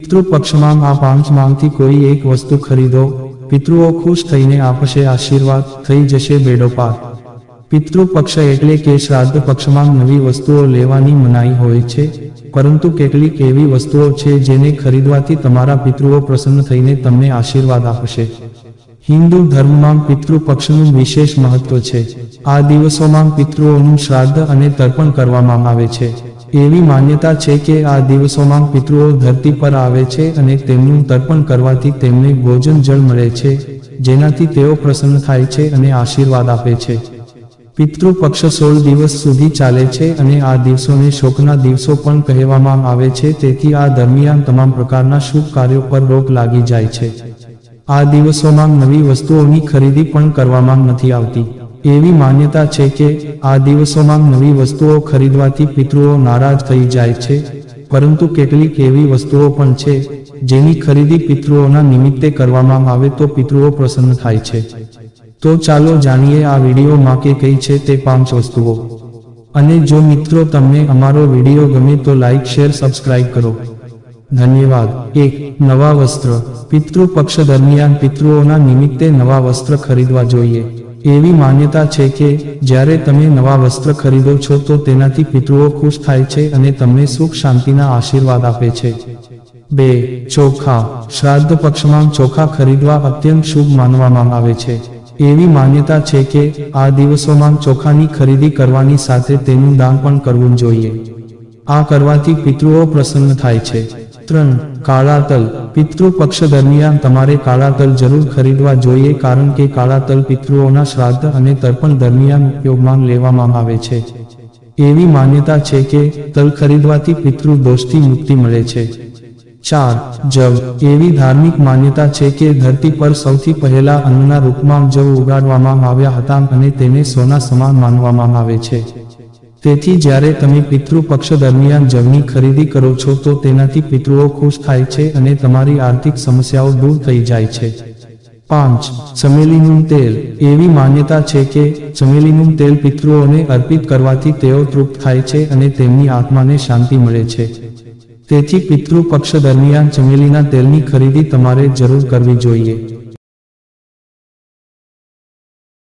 પિતૃ આ પાંચમાંથી કોઈ એક વસ્તુ ખરીદો. પિતૃઓ ખુશ થઈને આપશે આશીર્વાદ, થઈ જશે બેડો પાર પિતૃપક્ષ એટલે કે શ્રાદ્ધ પક્ષમાં નવી વસ્તુઓ લેવાની મનાઈ હોય છે, પરંતુ કેટલીક એવી વસ્તુઓ છે જેને ખરીદવાથી તમારા પિતૃઓ પ્રસન્ન થઈને તમને આશીર્વાદ આપશે. હિન્દુ ધર્મમાં પિતૃપક્ષનું વિશેષ મહત્વ છે. આ દિવસોમાં પિતૃઓનું શ્રાદ્ધ અને તર્પણ કરવામાં આવે છે. એવી માન્યતા છે કે આ દિવસોમાં પિતૃઓ ધરતી પર આવે છે અને તેમનું તર્પણ કરવાથી તેમને ભોજન જળ મળે છે, જેનાથી તેઓ પ્રસન્ન થાય છે અને આશીર્વાદ આપે છે. પિતૃ પક્ષ સોળ દિવસ સુધી ચાલે છે અને આ દિવસોને શોકના દિવસો પણ કહેવામાં આવે છે, તેથી આ દરમિયાન તમામ પ્રકારના શુભ કાર્યો પર રોક લાગી જાય છે. આ દિવસોમાં નવી વસ્તુઓની ખરીદી પણ કરવામાં નથી આવતી. એવી માન્યતા છે કે આ દિવસોમાં નવી વસ્તુઓ ખરીદવાથી પિતૃઓ નારાજ થઈ જાય છે. પરંતુ કેટલીક એવી વસ્તુઓ પણ છે, જેની ખરીદી પિતૃઓના નિમિત્તે કરવામાં આવે તો પિતૃઓ પ્રસન્ન થાય છે. તો ચાલો જાણીએ આ વિડીયોમાં કે કઈ છે તે પાંચ વસ્તુઓ. અને જો મિત્રો તમને અમારો વીડિયો ગમે તો લાઇક શેર, સબસ્ક્રાઇબ કરો. ધન્યવાદ. એક, નવા વસ્ત્ર. પિતૃ પક્ષ દરમિયાન પિતૃઓના નિમિત્તે નવા વસ્ત્ર ખરીદવા જોઈએ. એવી માન્યતા છે કે, જ્યારે તમે નવા વસ્ત્ર ખરીદો છો તો તેનાથી પિતૃઓ ખુશ થાય છે અને તમને સુખ શાંતિના આશીર્વાદ આપે છે. બે, ચોખા. શ્રાદ્ધ પક્ષમાં ચોખા ખરીદવા અત્યંત શુભ માનવામાં આવે છે. એવી માન્યતા છે કે, આ દિવસોમાં ચોખાની ખરીદી કરવાની સાથે તેનું દાન પણ કરવું જોઈએ. આ કરવાથી પિતૃઓ પ્રસન્ન થાય છે. ત્રણ કાળા તલ પિતૃ દરમિયાન તમારે કાળા તલ જરૂર ખરીદવા જોઈએ કારણ કે કાળા તલ પિતૃઓના શ્રાદ્ધ અને તર્પણ દરમિયાન ઉપયોગમાં લેવામાં આવે છે. એવી માન્યતા છે કે તલ ખરીદવાથી પિતૃ દોષથી મુક્તિ મળે છે. ચાર, જવ. એવી ધાર્મિક માન્યતા છે કે ધરતી પર સૌથી પહેલા અન્નના રૂપમાં જવ ઉગાડવામાં આવ્યા હતા અને તેને સોના સમાન માનવામાં આવે છે. તેથી જ્યારે તમે પિતૃપક્ષ દરમિયાન જવની ખરીદી કરો છો તો તેનાથી પિતૃઓ ખુશ થાય છે અને તમારી આર્થિક સમસ્યાઓ દૂર થઈ જાય છે. પાંચ. ચમેલીનું તેલ. એવી માન્યતા છે કે ચમેલીનું તેલ પિતૃઓને અર્પિત કરવાથી તેઓ તૃપ્ત થાય છે અને તેમની આત્માને શાંતિ મળે છે. તેથી પિતૃપક્ષ દરમિયાન ચમેલીના તેલની ખરીદી તમારે જરૂર કરવી જોઈએ.